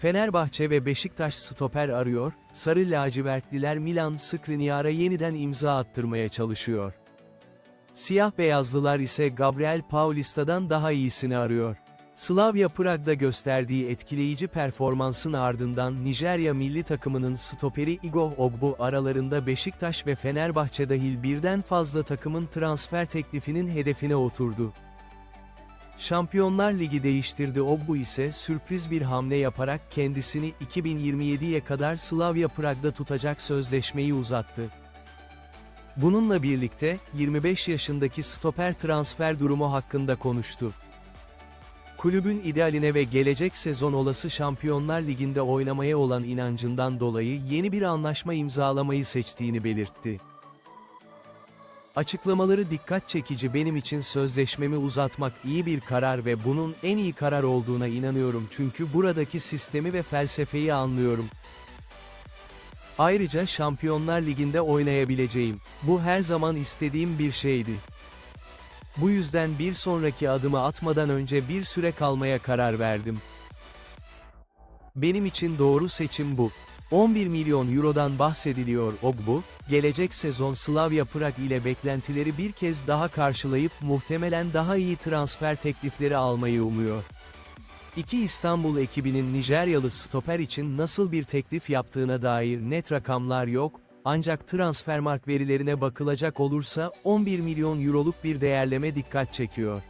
Fenerbahçe ve Beşiktaş stoper arıyor, Sarı lacivertliler Milan Skriniar'a yeniden imza attırmaya çalışıyor. Siyah beyazlılar ise Gabriel Paulista'dan daha iyisini arıyor. Slavia Prag'da gösterdiği etkileyici performansın ardından Nijerya milli takımının stoperi Igor Ogbu aralarında Beşiktaş ve Fenerbahçe dahil birden fazla takımın transfer teklifinin hedefine oturdu. Şampiyonlar Ligi değiştirdi Ogbu ise sürpriz bir hamle yaparak kendisini 2027'ye kadar Slavia Prag'da tutacak sözleşmeyi uzattı. Bununla birlikte, 25 yaşındaki stoper transfer durumu hakkında konuştu. Kulübün idealine ve gelecek sezon olası Şampiyonlar Ligi'nde oynamaya olan inancından dolayı yeni bir anlaşma imzalamayı seçtiğini belirtti. Açıklamaları dikkat çekici benim için sözleşmemi uzatmak iyi bir karar ve bunun en iyi karar olduğuna inanıyorum çünkü buradaki sistemi ve felsefeyi anlıyorum. Ayrıca Şampiyonlar Ligi'nde oynayabileceğim. Bu her zaman istediğim bir şeydi. Bu yüzden bir sonraki adımı atmadan önce bir süre kalmaya karar verdim. Benim için doğru seçim bu. 11 milyon eurodan bahsediliyor Ogbu, gelecek sezon Slavia Prag ile beklentileri bir kez daha karşılayıp muhtemelen daha iyi transfer teklifleri almayı umuyor. İki İstanbul ekibinin Nijeryalı stoper için nasıl bir teklif yaptığına dair net rakamlar yok, ancak Transfermarkt verilerine bakılacak olursa 11 milyon euroluk bir değerleme dikkat çekiyor.